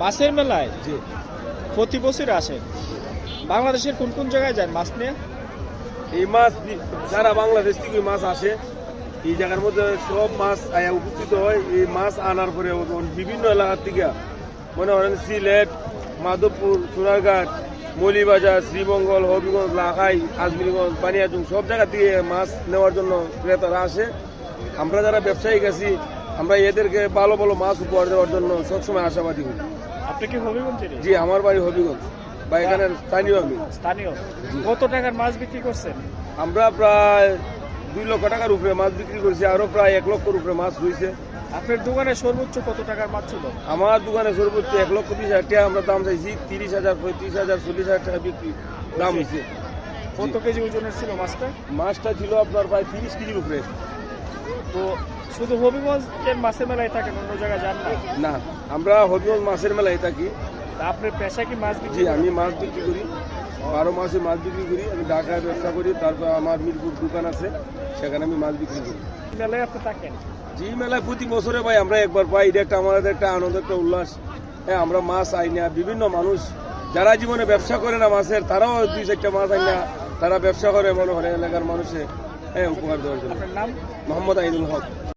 মাছের মেলায় জি। প্রতি বছর আসে। বাংলাদেশের কোন কোন জায়গায় যান মাছ নিয়ে? এই মাছ সারা বাংলাদেশ থেকে মাছ আসে এই জায়গার মধ্যে সব মাছ আয়া উপস্থিত হয়। এই মাছ আনার পরে বিভিন্ন এলাকার থেকে মনে করেন সিলেট মাধবপুর সোনারঘাট মৌলিবাজার শ্রীমঙ্গল হবিগঞ্জ লাখাই আজমিরগঞ্জ বানিয়াজুং সব জায়গা থেকে মাছ নেওয়ার জন্য ক্রেতারা আসে। আমরা যারা ব্যবসায়ী গেছি আমরা এদেরকে ভালো ভালো মাছ উপহার দেওয়ার জন্য সবসময় আশাবাদী হই। আপনি কি হবিগঞ্জের জি আমার বাড়ি হবিগঞ্জ। বা এখানের স্থানীয় আমি। স্থানীয়? কত টাকার মাছ বিক্রি করছেন? আমরা প্রায় দুই লক্ষ টাকার উপরে মাছ বিক্রি করেছি আরও প্রায় এক লক্ষর উপরে মাছ রয়েছে আপনার দোকানে সর্বোচ্চ কত টাকার মাছ ছিল? আমার দোকানে সর্বোচ্চ এক লক্ষ বিশ হাজার টাকা আমরা দাম চাইছি তিরিশ হাজার পঁয়ত্রিশ হাজার চল্লিশ হাজার টাকা বিক্রি দাম হয়েছে কত কেজি ওজনের ছিল মাছটা? মাছটা ছিল আপনার প্রায় তিরিশ কেজির উপরে। তো শুধু হবিগঞ্জের মাছের মেলায় থাকেন অন্য জায়গায় যান না? আমরা হবিগঞ্জ মাছের মেলায় থাকি। আপনার পেশা কি মাছ বিক্রি আমি মাছ বিক্রি করি। বারো মাসে মাছ বিক্রি করি আমি ঢাকায় ব্যবসা করি তারপর আমার মিরপুর দোকান আছে সেখানে আমি মাছ বিক্রি করি। মেলায় আপনি থাকেন? জি মেলায় প্রতি বছরে ভাই আমরা একবার পাই এটা একটা আমাদের একটা আনন্দ একটা উল্লাস। হ্যাঁ আমরা মাছ আই না বিভিন্ন মানুষ যারা জীবনে ব্যবসা করে না মাছের তারাও দুই চারটা মাছ আই না তারা ব্যবসা করে মনে হয় এলাকার মানুষে। হ্যাঁ উপকার দেওয়ার জন্য। আপনার নাম? মোহাম্মদ আইনুল হক।